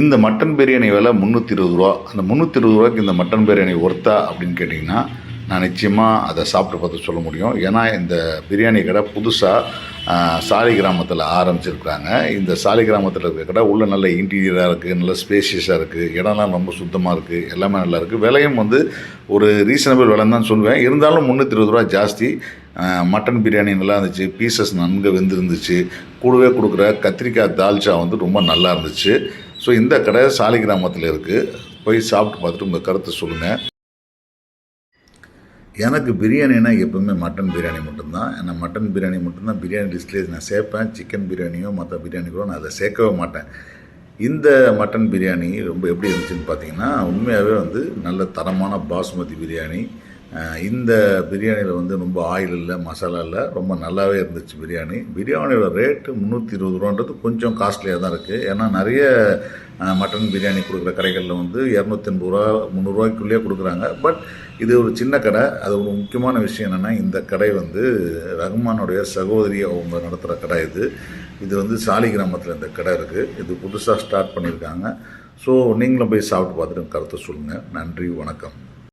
இந்த மட்டன் பிரியாணி விலை முந்நூற்றி இருபது ரூபா. அந்த முந்நூற்றி இருபது ரூபாய்க்கு இந்த மட்டன் பிரியாணி ஒர்த்தா அப்படின்னு கேட்டிங்கன்னா நான் நிச்சயமாக அதை சாப்பிட்டு பார்த்து சொல்ல முடியும். ஏன்னா இந்த பிரியாணி கடை புதுசாக சாலி கிராமத்தில் ஆரம்பிச்சிருக்காங்க இந்த சாலி கிராமத்தில் இருக்கிற கடை உள்ளே நல்ல இன்டீரியராக இருக்குது நல்ல ஸ்பேஷியஸாக இருக்குது இடம்லாம் ரொம்ப சுத்தமாக இருக்குது எல்லாமே நல்லா இருக்குது விலையும் வந்து ஒரு ரீசனபிள் விலைன்னு தான் சொல்லுவேன். இருந்தாலும் முந்நூற்றி இருபது ரூபா ஜாஸ்தி. மட்டன் பிரியாணி நல்லா இருந்துச்சு பீசஸ் நன்கு வெந்திருந்துச்சு. கூடவே கொடுக்குற கத்திரிக்காய் தால்ச்சா வந்து ரொம்ப நல்லா இருந்துச்சு. ஸோ இந்த கடை சாலி கிராமத்தில் இருக்குது போய் சாப்பிட்டு பார்த்துட்டு உங்கள் கருத்தை சொல்லுங்கள் எனக்கு பிரியாணினா எப்பவுமே மட்டன் பிரியாணி மட்டும்தான். நான் மட்டன் பிரியாணி மட்டும்தான். பிரியாணி லிஸ்ட்லேயே நான் சேர்ப்பேன். சிக்கன் பிரியாணியோ மற்ற பிரியாணி கூட நான் அதை சேர்க்கவே மாட்டேன். இந்த மட்டன் பிரியாணி ரொம்ப எப்படி இருந்துச்சுன்னு பார்த்தீங்கன்னா உண்மையாகவே வந்து நல்ல தரமான பாஸ்மதி பிரியாணி இந்த பிரியாணியில் வந்து ரொம்ப ஆயில் இல்லை மசாலா இல்லை ரொம்ப நல்லாவே இருந்துச்சு பிரியாணி. பிரியாணியோட ரேட்டு முந்நூற்றி இருபது ரூபான்றது கொஞ்சம் காஸ்ட்லியாக தான் இருக்குது ஏன்னா நிறைய மட்டன் பிரியாணி கொடுக்குற கடைகளில் வந்து இரநூத்தி எண்பது ரூபா முந்நூறுரூவாய்க்குள்ளேயே கொடுக்குறாங்க. பட் இது ஒரு சின்ன கடை. அது ஒரு முக்கியமான விஷயம் என்னென்னா இந்த கடை வந்து ரகுமானுடைய சகோதரி அவங்க நடத்துகிற கடை இது. இது வந்து சாலி கிராமத்தில் இந்த கடை இருக்குது இது புதுசாக ஸ்டார்ட் பண்ணியிருக்காங்க ஸோ நீங்களும் போய் சாப்பிட்டு பார்த்துட்டு கருத்தை சொல்லுங்கள் நன்றி வணக்கம்.